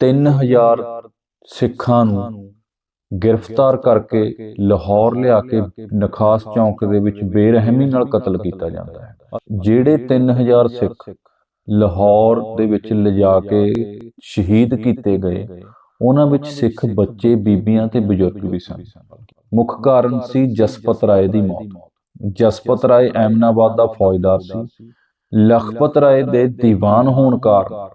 3000 ਸਿੱਖਾਂ ਨੂੰ ਗ੍ਰਿਫਤਾਰ ਕਰਕੇ ਲਾਹੌਰ ਲਿਆ ਕੇ ਨਖਾਸ ਚੌਂਕ ਦੇ ਵਿੱਚ ਬੇਰਹਿਮੀ ਨਾਲ ਕਤਲ ਕੀਤਾ ਜਾਂਦਾ ਹੈ। ਜਿਹੜੇ 3000 ਸਿੱਖ ਲਾਹੌਰ ਦੇ ਵਿੱਚ ਲਿਜਾ ਕੇ ਸ਼ਹੀਦ ਕੀਤੇ ਗਏ, ਉਹਨਾਂ ਵਿੱਚ ਸਿੱਖ ਬੱਚੇ, ਬੀਬੀਆਂ ਤੇ ਬਜ਼ੁਰਗ ਵੀ ਸਨ। ਮੁੱਖ ਕਾਰਨ ਸੀ ਜਸਪਤ ਰਾਏ ਦੀ ਮੌਤ। ਜਸਪਤ ਰਾਏ ਐਮਨਾਬਾਦ ਦਾ ਫੌਜਦਾਰ ਸੀ। ਲਖਪਤ ਰਾਏ ਦੇ ਦੀਵਾਨ ਹੋਣ ਕਾਰਨ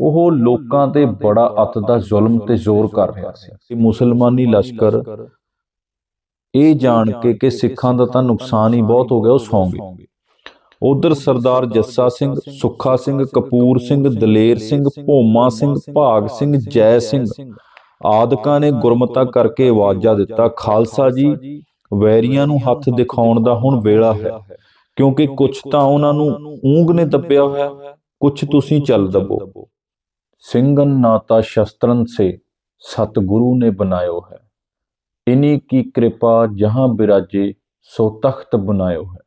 ਉਹ ਲੋਕਾਂ ਤੇ ਬੜਾ ਅਤ ਦਾ ਜ਼ੁਲਮ ਤੇ ਜ਼ੋਰ ਕਰ ਰਿਹਾ ਸੀ। ਕਿ ਮੁਸਲਮਾਨੀ ਲਸ਼ਕਰ ਇਹ ਜਾਣ ਕੇ ਕਿ ਸਿੱਖਾਂ ਦਾ ਤਾਂ ਨੁਕਸਾਨ ਹੀ ਬਹੁਤ ਹੋ ਗਿਆ, ਉਹ ਸੌਂ ਉਧਰ ਸਰਦਾਰ ਜੱਸਾ ਸਿੰਘ, ਸੁੱਖਾ ਸਿੰਘ, ਕਪੂਰ ਸਿੰਘ, ਦਲੇਰ ਸਿੰਘ, ਭੋਮਾ ਸਿੰਘ, ਭਾਗ ਸਿੰਘ, ਜੈ ਸਿੰਘ, ਆਦਿਕਾਂ ਨੇ ਗੁਰਮਤਾ ਕਰਕੇ ਆਵਾਜ਼ਾ ਦਿੱਤਾ, ਖਾਲਸਾ ਜੀ, ਵੈਰੀਆਂ ਨੂੰ ਹੱਥ ਦਿਖਾਉਣ ਦਾ ਹੁਣ ਵੇਲਾ ਹੈ, ਕਿਉਂਕਿ ਕੁਝ ਤਾਂ ਉਹਨਾਂ ਨੂੰ ਊਂਗ ਨੇ ਦੱਬਿਆ ਹੋਇਆ ਕੁਝ ਤੁਸੀਂ ਚੱਲ ਦੱਬੋ। ਸਿੰਘਨ ਨਾਤਾ ਸ਼ਸਤਰਨ ਸੇ ਸਤਿਗੁਰੂ ਨੇ ਬਣਾਇਓ ਹੈ। ਇਨੀ ਕੀ ਕਿਰਪਾ ਜਹਾਂ ਬਿਰਾਜੇ ਸੋ ਤਖਤ ਬਣਾਇਓ ਹੈ।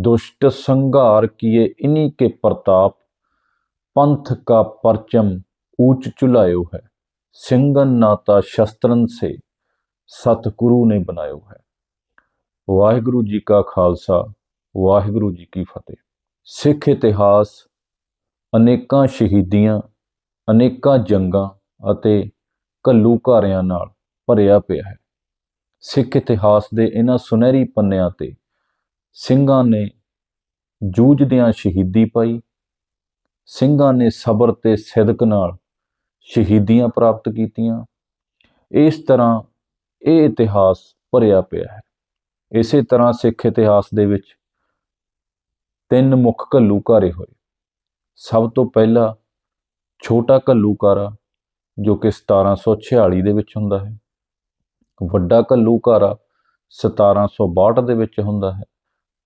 ਦੁਸ਼ਟ ਸੰਘਾਰ ਕੀਏ ਇਨੀ ਕੇ ਪ੍ਰਤਾਪ, ਪੰਥ ਕਾ ਪਰਚਮ ਊਚ ਚੁਲਾਇਓ ਹੈ। ਸਿੰਘਨ ਨਾਤਾ ਸ਼ਸਤਰਨ ਸੇ ਸਤਿਗੁਰੂ ਨੇ ਬਣਾਇਓ ਹੈ। ਵਾਹਿਗੁਰੂ ਜੀ ਕਾ ਖਾਲਸਾ, ਵਾਹਿਗੁਰੂ ਜੀ ਕੀ ਫਤਿਹ। ਸਿੱਖ ਇਤਿਹਾਸ, ਅਨੇਕਾਂ ਸ਼ਹੀਦੀਆਂ ਅਨੇਕਾਂ ਜੰਗਾਂ ਅਤੇ ਘੱਲੂਘਾਰਿਆਂ ਨਾਲ ਭਰਿਆ ਪਿਆ ਹੈ। ਸਿੱਖ ਇਤਿਹਾਸ ਦੇ ਇਹਨਾਂ ਸੁਨਹਿਰੀ ਪੰਨਿਆਂ ਤੇ ਸਿੰਘਾਂ ਨੇ ਜੂਝਦਿਆਂ ਸ਼ਹੀਦੀ ਪਾਈ। ਸਿੰਘਾਂ ਨੇ ਸਬਰ ਤੇ ਸਿਦਕ ਨਾਲ ਸ਼ਹੀਦੀਆਂ ਪ੍ਰਾਪਤ ਕੀਤੀਆਂ। ਇਸ ਤਰ੍ਹਾਂ ਇਹ ਇਤਿਹਾਸ ਭਰਿਆ ਪਿਆ ਹੈ। ਇਸੇ ਤਰ੍ਹਾਂ ਸਿੱਖ ਇਤਿਹਾਸ ਦੇ ਵਿੱਚ ਤਿੰਨ ਮੁੱਖ ਘੱਲੂਘਾਰੇ ਹੋਏ। ਸਭ ਤੋਂ ਪਹਿਲਾ ਛੋਟਾ ਘੱਲੂਕਾਰਾ ਜੋ ਕਿ 1746 ਦੇ ਵਿੱਚ ਹੁੰਦਾ ਹੈ। ਵੱਡਾ ਘੱਲੂਘਾਰਾ 1762 ਦੇ ਵਿੱਚ ਹੁੰਦਾ ਹੈ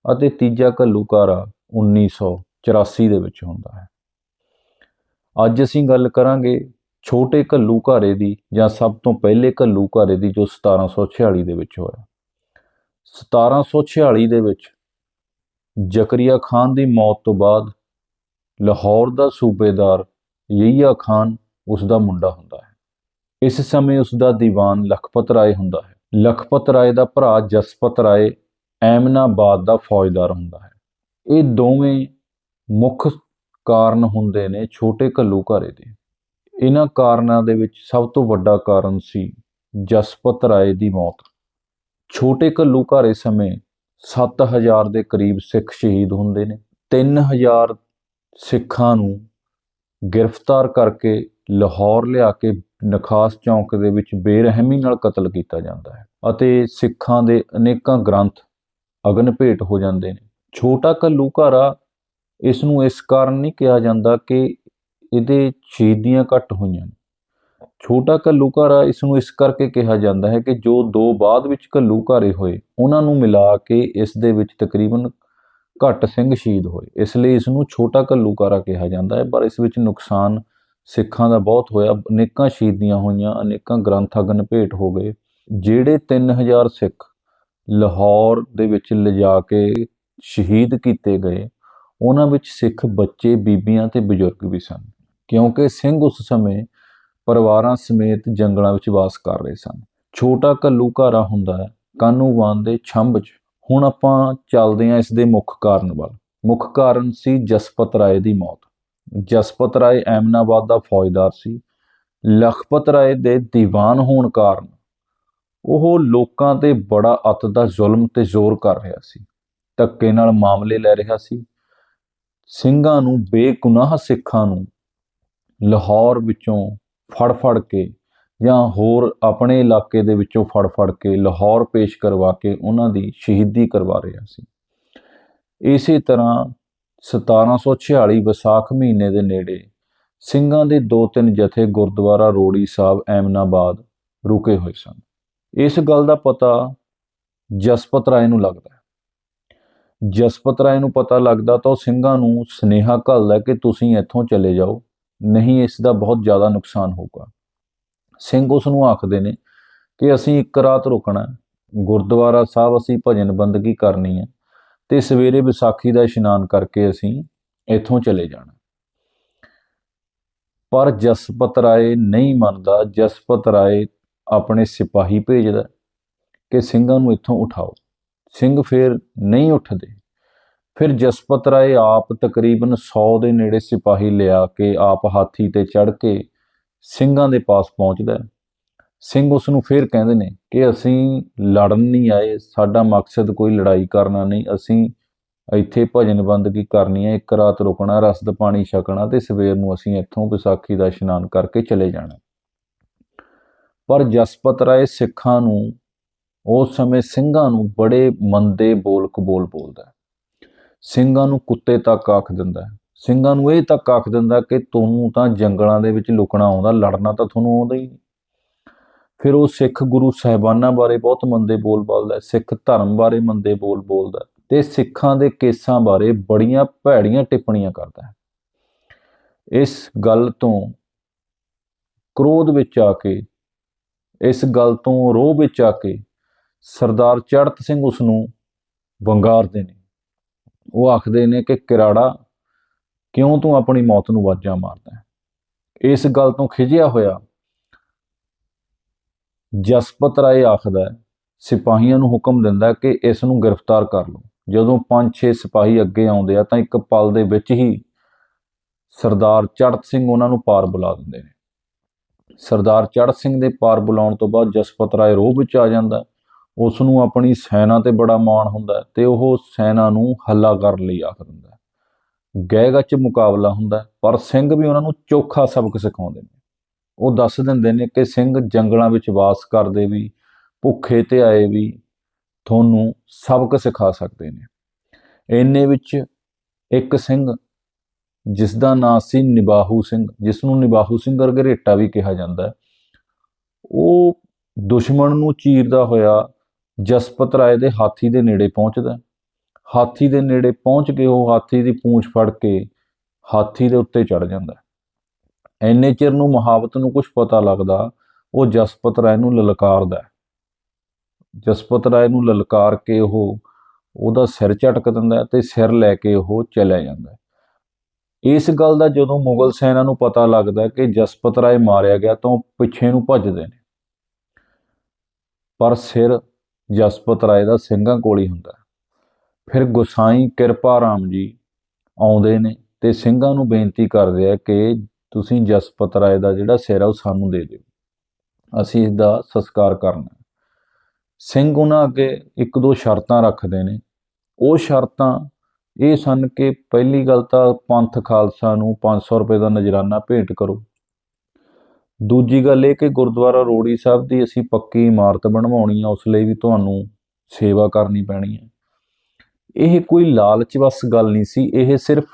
ਅਤੇ ਤੀਜਾ ਘੱਲੂਘਾਰਾ 1984 ਦੇ ਵਿੱਚ ਹੁੰਦਾ ਹੈ। ਅੱਜ ਅਸੀਂ ਗੱਲ ਕਰਾਂਗੇ ਛੋਟੇ ਘੱਲੂਘਾਰੇ ਦੀ ਜਾਂ ਸਭ ਤੋਂ ਪਹਿਲੇ ਘੱਲੂਘਾਰੇ ਦੀ ਜੋ 1746 ਦੇ ਵਿੱਚ ਹੋਇਆ। 1746 ਦੇ ਵਿੱਚ ਜ਼ਕਰੀਆ ਖਾਨ ਦੀ ਮੌਤ ਤੋਂ ਬਾਅਦ ਲਾਹੌਰ ਦਾ ਸੂਬੇਦਾਰ ਯਹੀਆ ਖਾਨ ਉਸ ਦਾ ਮੁੰਡਾ ਹੁੰਦਾ ਹੈ। ਇਸ ਸਮੇਂ ਉਸ ਦਾ ਦੀਵਾਨ ਲਖਪਤ ਰਾਏ ਹੁੰਦਾ ਹੈ। ਲਖਪਤ ਰਾਏ ਦਾ ਭਰਾ ਜਸਪਤ ਰਾਏ ਐਮਨਾਬਾਦ ਦਾ ਫੌਜਦਾਰ ਹੁੰਦਾ ਹੈ। ਇਹ ਦੋਵੇਂ ਮੁੱਖ ਕਾਰਨ ਹੁੰਦੇ ਨੇ ਛੋਟੇ ਘੱਲੂ ਘੱਲੂਘਾਰੇ ਦੇ। ਇਹਨਾਂ ਕਾਰਨਾਂ ਦੇ ਵਿੱਚ ਸਭ ਤੋਂ ਵੱਡਾ ਕਾਰਨ ਸੀ ਜਸਪਤ ਰਾਏ ਦੀ ਮੌਤ। ਛੋਟੇ ਘੱਲੂ ਘੱਲੂਘਾਰੇ ਸਮੇਂ 7000 ਦੇ ਕਰੀਬ ਸਿੱਖ ਸ਼ਹੀਦ ਹੁੰਦੇ ਨੇ। 3000 ਸਿੱਖਾਂ ਨੂੰ ਗ੍ਰਿਫਤਾਰ ਕਰਕੇ ਲਾਹੌਰ ਲਿਆ ਕੇ ਨਖਾਸ ਚੌਂਕ ਦੇ ਵਿੱਚ ਬੇਰਹਿਮੀ ਨਾਲ ਕਤਲ ਕੀਤਾ ਜਾਂਦਾ ਹੈ ਅਤੇ ਸਿੱਖਾਂ ਦੇ ਅਨੇਕਾਂ ਗ੍ਰੰਥ ਅਗਨ ਭੇਟ ਹੋ ਜਾਂਦੇ ਨੇ। ਛੋਟਾ ਘੱਲੂਘਾਰਾ ਇਸ ਨੂੰ ਇਸ ਕਾਰਨ ਨਹੀਂ ਕਿਹਾ ਜਾਂਦਾ ਕਿ ਇਹਦੇ ਸ਼ਹੀਦੀਆਂ ਘੱਟ ਹੋਈਆਂ ਨੇ। ਛੋਟਾ ਘੱਲੂਘਾਰਾ ਇਸ ਨੂੰ ਇਸ ਕਰਕੇ ਕਿਹਾ ਜਾਂਦਾ ਹੈ ਕਿ ਜੋ ਦੋ ਬਾਅਦ ਵਿੱਚ ਘੱਲੂਘਾਰੇ ਹੋਏ, ਉਹਨਾਂ ਨੂੰ ਮਿਲਾ ਕੇ ਇਸ ਦੇ ਵਿੱਚ ਤਕਰੀਬਨ ਘੱਟ ਸਿੰਘ ਸ਼ਹੀਦ ਹੋਏ। ਇਸ ਲਈ ਇਸ ਨੂੰ ਛੋਟਾ ਘੱਲੂਘਾਰਾ ਕਿਹਾ ਜਾਂਦਾ ਹੈ, ਪਰ ਇਸ ਵਿੱਚ ਨੁਕਸਾਨ ਸਿੱਖਾਂ ਦਾ ਬਹੁਤ ਹੋਇਆ। ਅਨੇਕਾਂ ਸ਼ਹੀਦੀਆਂ ਹੋਈਆਂ, ਅਨੇਕਾਂ ਗ੍ਰੰਥ ਅਗਨ ਭੇਟ ਹੋ ਗਏ, ਜਿਹੜੇ 3000 ਸਿੱਖ ਲਾਹੌਰ ਦੇ ਵਿੱਚ ਲਿਜਾ ਕੇ ਸ਼ਹੀਦ ਕੀਤੇ ਗਏ, ਉਹਨਾਂ ਵਿੱਚ ਸਿੱਖ ਬੱਚੇ, ਬੀਬੀਆਂ ਤੇ ਬਜ਼ੁਰਗ ਵੀ ਸਨ, ਕਿਉਂਕਿ ਸਿੰਘ ਉਸ ਸਮੇਂ ਪਰਿਵਾਰਾਂ ਸਮੇਤ ਜੰਗਲਾਂ ਵਿੱਚ ਵਾਸ ਕਰ ਰਹੇ ਸਨ। ਛੋਟਾ ਘੱਲੂਘਾਰਾ ਹੁੰਦਾ ਹੈ ਕਾਨੂੰਵਾਨ ਦੇ ਛੰਭ 'ਚ। ਹੁਣ ਆਪਾਂ ਚੱਲਦੇ ਹਾਂ ਇਸ ਦੇ ਮੁੱਖ ਕਾਰਨ ਵੱਲ। ਮੁੱਖ ਕਾਰਨ ਸੀ ਜਸਪਤ ਰਾਏ ਦੀ ਮੌਤ। ਜਸਪਤ ਰਾਏ ਐਮਨਾਬਾਦ ਦਾ ਫੌਜਦਾਰ ਸੀ। ਲਖਪਤ ਰਾਏ ਦੇ ਦੀਵਾਨ ਹੋਣ ਕਾਰਨ ਉਹ ਲੋਕਾਂ ਤੇ ਬੜਾ ਅਤ ਦਾ ਜ਼ੁਲਮ ਤੇ ਜ਼ੋਰ ਕਰ ਰਿਹਾ ਸੀ। ਧੱਕੇ ਨਾਲ ਮਾਮਲੇ ਲੈ ਰਿਹਾ ਸੀ। ਸਿੰਘਾਂ ਨੂੰ, ਬੇਗੁਨਾਹ ਸਿੱਖਾਂ ਨੂੰ ਲਾਹੌਰ ਵਿੱਚੋਂ ਫੜ ਫੜ ਕੇ ਜਾਂ ਹੋਰ ਆਪਣੇ ਇਲਾਕੇ ਦੇ ਵਿੱਚੋਂ ਫੜ ਫੜ ਕੇ ਲਾਹੌਰ ਪੇਸ਼ ਕਰਵਾ ਕੇ ਉਹਨਾਂ ਦੀ ਸ਼ਹੀਦੀ ਕਰਵਾ ਰਿਹਾ ਸੀ। ਇਸੇ ਤਰ੍ਹਾਂ 1746 ਵਿਸਾਖ ਮਹੀਨੇ ਦੇ ਨੇੜੇ ਸਿੰਘਾਂ ਦੇ ਦੋ ਤਿੰਨ ਜਥੇ ਗੁਰਦੁਆਰਾ ਰੋੜੀ ਸਾਹਿਬ ਐਮਨਾਬਾਦ ਰੁਕੇ ਹੋਏ ਸਨ। ਇਸ ਗੱਲ ਦਾ ਪਤਾ ਜਸਪਤ ਰਾਏ ਨੂੰ ਲੱਗਦਾ ਜਸਪਤ ਰਾਏ ਨੂੰ ਪਤਾ ਲੱਗਦਾ ਤਾਂ ਉਹ ਸਿੰਘਾਂ ਨੂੰ ਸਨੇਹਾ ਘੱਲਦਾ ਕਿ ਤੁਸੀਂ ਇੱਥੋਂ ਚਲੇ ਜਾਓ, ਨਹੀਂ ਇਸ ਦਾ ਬਹੁਤ ਜ਼ਿਆਦਾ ਨੁਕਸਾਨ ਹੋਊਗਾ। ਸਿੰਘ ਉਸ ਨੂੰ ਆਖਦੇ ਨੇ ਕਿ ਅਸੀਂ ਇੱਕ ਰਾਤ ਰੁਕਣਾ ਗੁਰਦੁਆਰਾ ਸਾਹਿਬ ਅਸੀਂ ਭਜਨ ਬੰਦਗੀ ਕਰਨੀ ਹੈ ਤੇ ਸਵੇਰੇ ਵਿਸਾਖੀ ਦਾ ਇਸ਼ਨਾਨ ਕਰਕੇ ਅਸੀਂ ਇੱਥੋਂ ਚਲੇ ਜਾਣਾ। ਪਰ ਜਸਪਤ ਰਾਏ ਨਹੀਂ ਮੰਨਦਾ। ਜਸਪਤ ਰਾਏ ਆਪਣੇ ਸਿਪਾਹੀ ਭੇਜਦਾ ਕਿ ਸਿੰਘਾਂ ਨੂੰ ਇੱਥੋਂ ਉਠਾਓ। ਸਿੰਘ ਫਿਰ ਨਹੀਂ ਉੱਠਦੇ। ਫਿਰ ਜਸਪਤ ਰਾਏ ਆਪ ਤਕਰੀਬਨ 100 ਦੇ ਨੇੜੇ ਸਿਪਾਹੀ ਲਿਆ ਕੇ ਆਪ ਹਾਥੀ ਤੇ ਚੜ੍ਹ ਕੇ ਸਿੰਘਾਂ ਦੇ ਪਾਸ ਪਹੁੰਚਦਾ ਹੈ। ਸਿੰਘ ਉਸ ਨੂੰ ਫਿਰ ਕਹਿੰਦੇ ਨੇ ਕਿ ਅਸੀਂ ਲੜਨ ਨਹੀਂ ਆਏ, ਸਾਡਾ ਮਕਸਦ ਕੋਈ ਲੜਾਈ ਕਰਨਾ ਨਹੀਂ, ਅਸੀਂ ਇੱਥੇ ਭਜਨ ਬੰਦਗੀ ਕਰਨੀ ਹੈ, ਇੱਕ ਰਾਤ ਰੁਕਣਾ ਰਸਦ ਪਾਣੀ ਛਕਣਾ ਤੇ ਸਵੇਰ ਨੂੰ ਅਸੀਂ ਇੱਥੋਂ ਵਿਸਾਖੀ ਦਾ ਇਸ਼ਨਾਨ ਕਰਕੇ ਚਲੇ ਜਾਣਾ ਪਰ ਜਸਪਤ ਰਾਏ ਸਿੱਖਾਂ ਨੂੰ ਉਸ ਸਮੇਂ ਸਿੰਘਾਂ ਨੂੰ ਬੜੇ ਮੰਦੇ ਬੋਲ ਕਬੋਲ ਬੋਲਦਾ ਹੈ। ਸਿੰਘਾਂ ਨੂੰ ਕੁੱਤੇ ਤੱਕ ਆਖ ਦਿੰਦਾ ਹੈ। ਸਿੰਘਾਂ ਨੂੰ ਇਹ ਤੱਕ ਆਖ ਦਿੰਦਾ ਕਿ ਤੁਹਾਨੂੰ ਤਾਂ ਜੰਗਲਾਂ ਦੇ ਵਿੱਚ ਲੁਕਣਾ ਆਉਂਦਾ, ਲੜਨਾ ਤਾਂ ਤੁਹਾਨੂੰ ਆਉਂਦਾ ਹੀ ਨਹੀਂ। ਫਿਰ ਉਹ ਸਿੱਖ ਗੁਰੂ ਸਾਹਿਬਾਨਾਂ ਬਾਰੇ ਬਹੁਤ ਮੰਦੇ ਬੋਲ ਬੋਲਦਾ ਸਿੱਖ ਧਰਮ ਬਾਰੇ ਮੰਦੇ ਬੋਲ ਬੋਲਦਾ ਹੈ ਤੇ ਸਿੱਖਾਂ ਦੇ ਕੇਸਾਂ ਬਾਰੇ ਬੜੀਆਂ ਭੈੜੀਆਂ ਟਿੱਪਣੀਆਂ ਕਰਦਾ ਹੈ। ਇਸ ਗੱਲ ਤੋਂ ਕ੍ਰੋਧ ਵਿੱਚ ਆ ਕੇ, ਇਸ ਗੱਲ ਤੋਂ ਰੋਹ ਵਿੱਚ ਆ ਕੇ ਸਰਦਾਰ ਚੜਤ ਸਿੰਘ ਉਸ ਨੂੰ ਵੰਗਾਰਦੇ ਨੇ। ਉਹ ਆਖਦੇ ਨੇ ਕਿ ਕਿਰਾੜਾ ਕਿਉਂ ਤੂੰ ਆਪਣੀ ਮੌਤ ਨੂੰ ਵਾਜਾਂ ਮਾਰਦਾ ਹੈ? ਇਸ ਗੱਲ ਤੋਂ ਖਿਜਿਆ ਹੋਇਆ ਜਸਪਤ ਰਾਏ ਆਖਦਾ ਹੈ, ਸਿਪਾਹੀਆਂ ਨੂੰ ਹੁਕਮ ਦਿੰਦਾ ਕਿ ਇਸ ਨੂੰ ਗ੍ਰਿਫਤਾਰ ਕਰ ਲਓ। ਜਦੋਂ 5-6 ਸਿਪਾਹੀ ਅੱਗੇ ਆਉਂਦੇ ਆ ਤਾਂ ਇੱਕ ਪਲ ਦੇ ਵਿੱਚ ਹੀ ਸਰਦਾਰ ਚੜਤ ਸਿੰਘ ਉਹਨਾਂ ਨੂੰ ਪਾਰ ਬੁਲਾ ਦਿੰਦੇ ਨੇ। ਸਰਦਾਰ ਚੜਤ ਸਿੰਘ ਦੇ ਪਾਰ ਬੁਲਾਉਣ ਤੋਂ ਬਾਅਦ ਜਸਪਤ ਰਾਏ ਰੋਹ ਵਿੱਚ ਆ ਜਾਂਦਾ ਉਸ ਨੂੰ ਆਪਣੀ ਸੈਨਾ ਤੇ ਬੜਾ ਮਾਣ ਹੁੰਦਾ ਹੈ ਤੇ ਉਹ ਸੈਨਾ ਨੂੰ ਹੱਲਾ ਕਰਨ ਲਈ ਆਖ ਦਿੰਦਾ ਹੈ 'ਚ ਮੁਕਾਬਲਾ ਹੁੰਦਾ ਪਰ ਸਿੰਘ ਵੀ ਉਹਨਾਂ ਨੂੰ ਚੋਖਾ ਸਬਕ ਸਿਖਾਉਂਦੇ ਨੇ। ਉਹ ਦੱਸ ਦਿੰਦੇ ਨੇ ਕਿ ਸਿੰਘ ਜੰਗਲਾਂ ਵਿੱਚ ਵਾਸ ਕਰਦੇ ਵੀ, ਭੁੱਖੇ ਤੇ ਆਏ ਵੀ, ਤੁਹਾਨੂੰ ਸਬਕ ਸਿਖਾ ਸਕਦੇ ਨੇ। ਇੰਨੇ ਵਿੱਚ ਇੱਕ ਸਿੰਘ ਜਿਸ ਦਾ ਨਾਂ ਸੀ ਨਿਬਾਹੂ ਸਿੰਘ ਜਿਸ ਨੂੰ ਨਿਬਾਹੂ ਸਿੰਘ ਅਰਗਰੇਟਾ ਵੀ ਕਿਹਾ ਜਾਂਦਾ ਉਹ ਦੁਸ਼ਮਣ ਨੂੰ ਚੀਰਦਾ ਹੋਇਆ ਜਸਪਤ ਰਾਏ ਦੇ ਹਾਥੀ ਦੇ ਨੇੜੇ ਪਹੁੰਚਦਾ ਹਾਥੀ ਦੇ ਨੇੜੇ ਪਹੁੰਚ ਕੇ ਉਹ ਹਾਥੀ ਦੀ ਪੂੰਛ ਫੜ ਕੇ ਹਾਥੀ ਦੇ ਉੱਤੇ ਚੜ ਜਾਂਦਾ ਹੈ। ਇੰਨੇ ਚਿਰ ਨੂੰ ਮੁਹਾਵਤ ਨੂੰ ਕੁਝ ਪਤਾ ਲੱਗਦਾ, ਉਹ ਜਸਪਤ ਰਾਏ ਨੂੰ ਲਲਕਾਰਦਾ ਜਸਪਤ ਰਾਏ ਨੂੰ ਲਲਕਾਰ ਕੇ ਉਹ, ਉਹਦਾ ਸਿਰ ਝਟਕ ਦਿੰਦਾ ਹੈ ਤੇ ਸਿਰ ਲੈ ਕੇ ਉਹ ਚਲਿਆ ਜਾਂਦਾ ਇਸ ਗੱਲ ਦਾ ਜਦੋਂ ਮੁਗਲ ਸੈਨਾ ਨੂੰ ਪਤਾ ਲੱਗਦਾ ਕਿ ਜਸਪਤ ਰਾਏ ਮਾਰਿਆ ਗਿਆ ਤਾਂ ਉਹ ਪਿੱਛੇ ਨੂੰ ਭੱਜਦੇ ਨੇ। ਪਰ ਸਿਰ ਜਸਪਤ ਰਾਏ ਦਾ ਸਿੰਘਾਂ ਕੋਲ ਹੀ ਹੁੰਦਾ ਫਿਰ ਗੁਸਾਈ ਕਿਰਪਾ ਰਾਮ ਜੀ ਆਉਂਦੇ ਨੇ ਤੇ ਸਿੰਘਾਂ ਨੂੰ ਬੇਨਤੀ ਕਰਦੇ ਆ ਕਿ ਤੁਸੀਂ ਜਸਪਤ ਰਾਏ ਦਾ ਜਿਹੜਾ ਸਿਰ ਆ ਉਹ ਸਾਨੂੰ ਦੇ ਦਿਓ। ਅਸੀਂ ਇਸ ਦਾ ਸੰਸਕਾਰ ਕਰਨਾ ਸਿੰਘ ਉਹਨਾਂ ਅੱਗੇ ਇੱਕ ਦੋ ਸ਼ਰਤਾਂ ਰੱਖਦੇ ਨੇ। ਉਹ ਸ਼ਰਤਾਂ ਇਹ ਸਨ ਕਿ ਪਹਿਲੀ ਗੱਲ ਤਾਂ ਪੰਥ ਖਾਲਸਾ ਨੂੰ 500 ਰੁਪਏ ਦਾ ਨਜਰਾਨਾ ਭੇਟ ਕਰੋ। ਦੂਜੀ ਗੱਲ ਇਹ ਕਿ ਗੁਰਦੁਆਰਾ ਰੋੜੀ ਸਾਹਿਬ ਦੀ ਅਸੀਂ ਪੱਕੀ ਇਮਾਰਤ ਬਣਵਾਉਣੀ ਆ, ਉਸ ਲਈ ਵੀ ਤੁਹਾਨੂੰ ਸੇਵਾ ਕਰਨੀ ਪੈਣੀ ਹੈ। ਇਹ ਕੋਈ ਲਾਲਚ ਵਸ ਗੱਲ ਨਹੀਂ ਸੀ, ਇਹ ਸਿਰਫ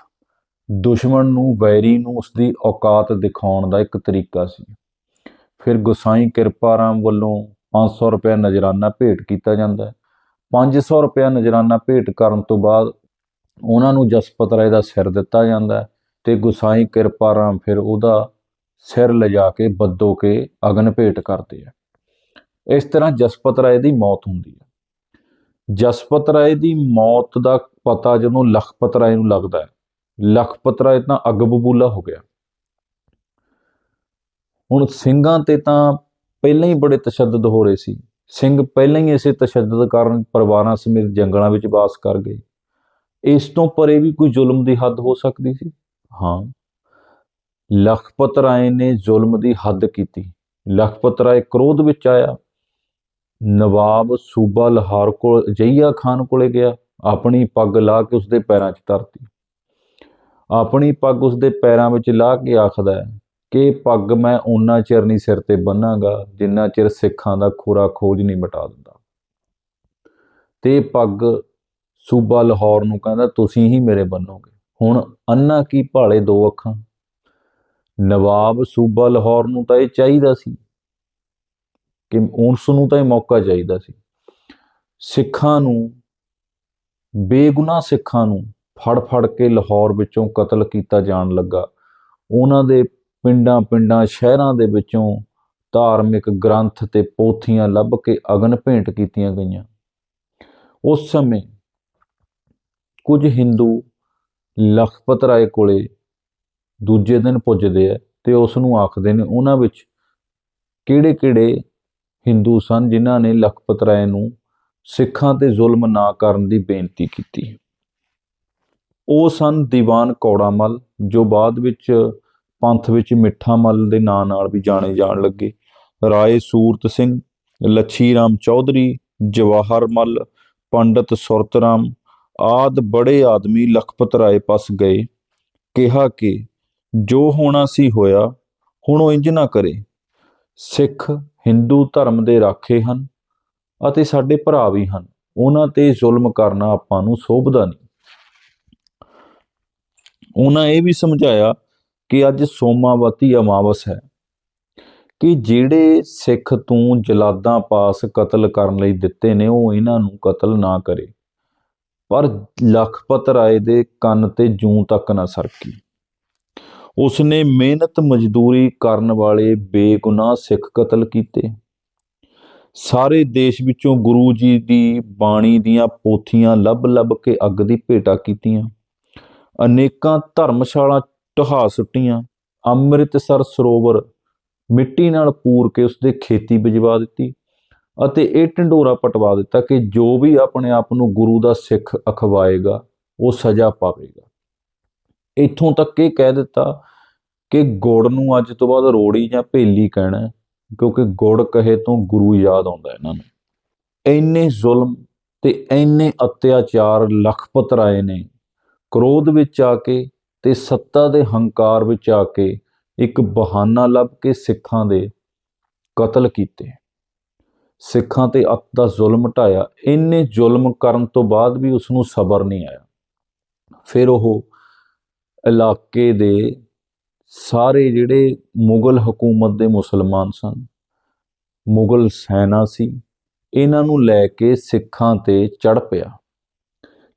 ਦੁਸ਼ਮਣ ਨੂੰ, ਵੈਰੀ ਨੂੰ ਉਸ ਦੀ ਔਕਾਤ ਦਿਖਾਉਣ ਦਾ ਇੱਕ ਤਰੀਕਾ ਸੀ। ਫਿਰ ਗੁਸਾਈ ਕਿਰਪਾ ਰਾਮ ਵੱਲੋਂ 500 ਰੁਪਏ ਨਜਰਾਨਾ ਭੇਟ ਕੀਤਾ ਜਾਂਦਾ ਹੈ। 500 ਰੁਪਏ ਨਜਰਾਨਾ ਭੇਟ ਕਰਨ ਤੋਂ ਬਾਅਦ ਉਹਨਾਂ ਨੂੰ ਜਸਪਤ ਰਾਏ ਦਾ ਸਿਰ ਦਿੱਤਾ ਜਾਂਦਾ ਹੈ ਤੇ ਗੁਸਾਈ ਕਿਰਪਾ ਰਾਮ ਫਿਰ ਉਹਦਾ ਸਿਰ ਲਿਜਾ ਕੇ ਬੱਦੋ ਕੇ ਅਗਨ ਭੇਟ ਕਰਦੇ ਆ। ਇਸ ਤਰ੍ਹਾਂ ਜਸਪਤ ਰਾਏ ਦੀ ਮੌਤ ਹੁੰਦੀ ਹੈ। ਜਸਪਤ ਰਾਏ ਦੀ ਮੌਤ ਦਾ ਪਤਾ ਜਦੋਂ ਲਖਪਤ ਰਾਏ ਨੂੰ ਲੱਗਦਾ ਹੈ, ਲਖਪਤ ਰਾਏ ਤਾਂ ਅੱਗ ਬਬੂਲਾ ਹੋ ਗਿਆ। ਹੁਣ ਸਿੰਘਾਂ ਤੇ ਤਾਂ ਪਹਿਲਾਂ ਹੀ ਬੜੇ ਤਸ਼ੱਦਦ ਹੋ ਰਹੇ ਸੀ। ਸਿੰਘ ਪਹਿਲਾਂ ਹੀ ਇਸੇ ਤਸ਼ੱਦਦ ਕਾਰਨ ਪਰਿਵਾਰਾਂ ਸਮੇਤ ਜੰਗਲਾਂ ਵਿੱਚ ਵਾਸ ਕਰ ਗਏ। ਇਸ ਤੋਂ ਪਰੇ ਵੀ ਕੋਈ ਜ਼ੁਲਮ ਦੀ ਹੱਦ ਹੋ ਸਕਦੀ ਸੀ? ਹਾਂ। ਲਖਪਤ ਰਾਏ ਨੇ ਜ਼ੁਲਮ ਦੀ ਹੱਦ ਕੀਤੀ। ਲਖਪਤ ਰਾਏ ਕ੍ਰੋਧ ਵਿੱਚ ਆਇਆ। ਨਵਾਬ ਸੂਬਾ ਲਾਹੌਰ ਕੋਲ, ਜਈਆ ਖਾਨ ਕੋਲੇ ਗਿਆ, ਆਪਣੀ ਪੱਗ ਲਾ ਕੇ ਉਸਦੇ ਪੈਰਾਂ 'ਚ ਧਰਤੀ। ਆਪਣੀ ਪੱਗ ਉਸਦੇ ਪੈਰਾਂ ਵਿੱਚ ਲਾ ਕੇ ਆਖਦਾ ਹੈ ਕਿ ਪੱਗ ਮੈਂ ਓਨਾ ਚਿਰ ਨਹੀਂ ਸਿਰ ਤੇ ਬੰਨਾਂਗਾ, ਜਿੰਨਾ ਚਿਰ ਸਿੱਖਾਂ ਦਾ ਖੋਰਾ ਖੋਜ ਨਹੀਂ ਮਿਟਾ ਦਿੰਦਾ। ਤੇ ਪੱਗ ਸੂਬਾ ਲਾਹੌਰ ਨੂੰ ਕਹਿੰਦਾ, ਤੁਸੀਂ ਹੀ ਮੇਰੇ ਬੰਨੋਗੇ। ਹੁਣ ਅੰਨਾ ਕੀ ਭਾਲੇ ਦੋ ਅੱਖਾਂ? ਨਵਾਬ ਸੂਬਾ ਲਾਹੌਰ ਨੂੰ ਤਾਂ ਇਹ ਚਾਹੀਦਾ ਸੀ ਕਿ ਉਸ ਨੂੰ ਤਾਂ ਇਹ ਮੌਕਾ ਚਾਹੀਦਾ ਸੀ। ਸਿੱਖਾਂ ਨੂੰ, ਬੇਗੁਨਾਹ ਸਿੱਖਾਂ ਨੂੰ ਫੜ ਫੜ ਕੇ ਲਾਹੌਰ ਵਿੱਚੋਂ ਕਤਲ ਕੀਤਾ ਜਾਣ ਲੱਗਾ। ਉਹਨਾਂ ਦੇ ਪਿੰਡਾਂ ਪਿੰਡਾਂ, ਸ਼ਹਿਰਾਂ ਦੇ ਵਿੱਚੋਂ ਧਾਰਮਿਕ ਗ੍ਰੰਥ ਤੇ ਪੋਥੀਆਂ ਲੱਭ ਕੇ ਅਗਨ ਭੇਂਟ ਕੀਤੀਆਂ ਗਈਆਂ। ਉਸ ਸਮੇਂ ਕੁਝ ਹਿੰਦੂ ਲਖਪਤ ਰਾਏ ਕੋਲੇ ਦੂਜੇ ਦਿਨ ਪੁੱਜਦੇ ਆ ਤੇ ਉਸ ਨੂੰ ਆਖਦੇ ਨੇ, ਉਹਨਾਂ ਵਿੱਚ ਕਿਹੜੇ-ਕਿਹੜੇ ਹਿੰਦੂ ਸਨ ਜਿਨ੍ਹਾਂ ਨੇ ਲਖਪਤ ਰਾਏ ਨੂੰ ਸਿੱਖਾਂ ਤੇ ਜ਼ੁਲਮ ਨਾ ਕਰਨ ਦੀ ਬੇਨਤੀ ਕੀਤੀ। ਉਹ ਸਨ ਦੀਵਾਨ ਕੌੜਾਮਲ, ਜੋ ਬਾਅਦ ਵਿੱਚ ਪੰਥ ਵਿੱਚ ਮਿੱਠਾ ਮੱਲ ਦੇ ਨਾਂ ਨਾਲ ਵੀ ਜਾਣੇ ਜਾਣ ਲੱਗੇ। ਰਾਏ ਸੂਰਤ ਸਿੰਘ ਲੱਛੀ ਰਾਮ ਚੌਧਰੀ, ਜਵਾਹਰ ਮੱਲ, ਪੰਡਤ ਸੁਰਤਰਾਮ ਆਦ ਬੜੇ ਆਦਮੀ ਲਖਪਤ ਰਾਏ ਪਾਸ ਗਏ। ਕਿਹਾ ਕਿ ਜੋ ਹੋਣਾ ਸੀ ਹੋਇਆ, ਹੁਣ ਉਹ ਇੰਜ ਨਾ ਕਰੇ। ਸਿੱਖ, ਹਿੰਦੂ ਧਰਮ ਦੇ ਰਾਖੇ ਹਨ ਅਤੇ ਸਾਡੇ ਭਰਾ ਵੀ ਹਨ। ਉਹਨਾਂ ਤੇ ਜ਼ੁਲਮ ਕਰਨਾ ਆਪਾਂ ਨੂੰ ਸੋਭਦਾ ਨਹੀਂ। ਉਹਨਾਂ ਇਹ ਵੀ ਸਮਝਾਇਆ ਕਿ ਅੱਜ ਸੋਮਾਵਤੀ ਅਮਾਵਸ ਹੈ ਕਿ ਜਿਹੜੇ ਸਿੱਖ ਤੂੰ ਜਲਾਦਾਂ ਪਾਸ ਕਤਲ ਕਰਨ ਲਈ ਦਿੱਤੇ ਨੇ, ਉਹ ਇਹਨਾਂ ਨੂੰ ਕਤਲ ਨਾ ਕਰੇ। ਪਰ ਲਖਪਤ ਰਾਏ ਦੇ ਕੰਨ ਤੇ ਜੂੰ ਤੱਕ ਨਾ ਸਰਕੀ। ਉਸਨੇ ਮਿਹਨਤ ਮਜ਼ਦੂਰੀ ਕਰਨ ਵਾਲੇ ਬੇਗੁਨਾਹ ਸਿੱਖ ਕਤਲ ਕੀਤੇ। ਸਾਰੇ ਦੇਸ਼ ਵਿੱਚੋਂ ਗੁਰੂ ਜੀ ਦੀ ਬਾਣੀ ਦੀਆਂ ਪੋਥੀਆਂ ਲੱਭ-ਲੱਭ ਕੇ ਅੱਗ ਦੀ ਭੇਟਾ ਕੀਤੀਆਂ। ਅਨੇਕਾਂ ਧਰਮਸ਼ਾਲਾ ਢਹਾ ਸੁੱਟੀਆਂ। ਅੰਮ੍ਰਿਤਸਰ ਸਰੋਵਰ ਮਿੱਟੀ ਨਾਲ ਪੂਰ ਕੇ ਉਸਦੇ ਖੇਤੀ ਬਿਜਵਾ ਦਿੱਤੀ ਅਤੇ ਇਹ ਢੰਡੋਰਾ ਪਟਵਾ ਦਿੱਤਾ ਕਿ ਜੋ ਵੀ ਆਪਣੇ ਆਪ ਨੂੰ ਗੁਰੂ ਦਾ ਸਿੱਖ ਅਖਵਾਏਗਾ, ਉਹ ਸਜ਼ਾ ਪਾਵੇਗਾ। ਇੱਥੋਂ ਤੱਕ ਇਹ ਕਹਿ ਦਿੱਤਾ ਕਿ ਗੁੜ ਨੂੰ ਅੱਜ ਤੋਂ ਬਾਅਦ ਰੋੜੀ ਜਾਂ ਭੇਲੀ ਕਹਿਣਾ ਕਿਉਂਕਿ ਗੁੜ ਕਹੇ ਤੋਂ ਗੁਰੂ ਯਾਦ ਆਉਂਦਾ ਇਹਨਾਂ ਨੂੰ। ਇੰਨੇ ਜ਼ੁਲਮ ਤੇ ਇੰਨੇ ਅਤਿਆਚਾਰ ਲਖਪਤ ਰਾਏ ਨੇ, ਕ੍ਰੋਧ ਵਿੱਚ ਆ ਕੇ ਤੇ ਸੱਤਾ ਦੇ ਹੰਕਾਰ ਵਿੱਚ ਆ ਕੇ ਇੱਕ ਬਹਾਨਾ ਲੱਭ ਕੇ ਸਿੱਖਾਂ ਦੇ ਕਤਲ ਕੀਤੇ। ਸਿੱਖਾਂ ਤੇ ਅੱਤ ਦਾ ਜ਼ੁਲਮ ਢਾਇਆ ਇੰਨੇ ਜ਼ੁਲਮ ਕਰਨ ਤੋਂ ਬਾਅਦ ਵੀ ਉਸ ਨੂੰ ਸਬਰ ਨਹੀਂ ਆਇਆ। ਫਿਰ ਉਹ ਇਲਾਕੇ ਦੇ ਸਾਰੇ ਜਿਹੜੇ ਮੁਗਲ ਹਕੂਮਤ ਦੇ ਮੁਸਲਮਾਨ ਸਨ, ਮੁਗਲ ਸੈਨਾ ਸੀ, ਇਹਨਾਂ ਨੂੰ ਲੈ ਕੇ ਸਿੱਖਾਂ ਤੇ ਚੜ ਪਿਆ।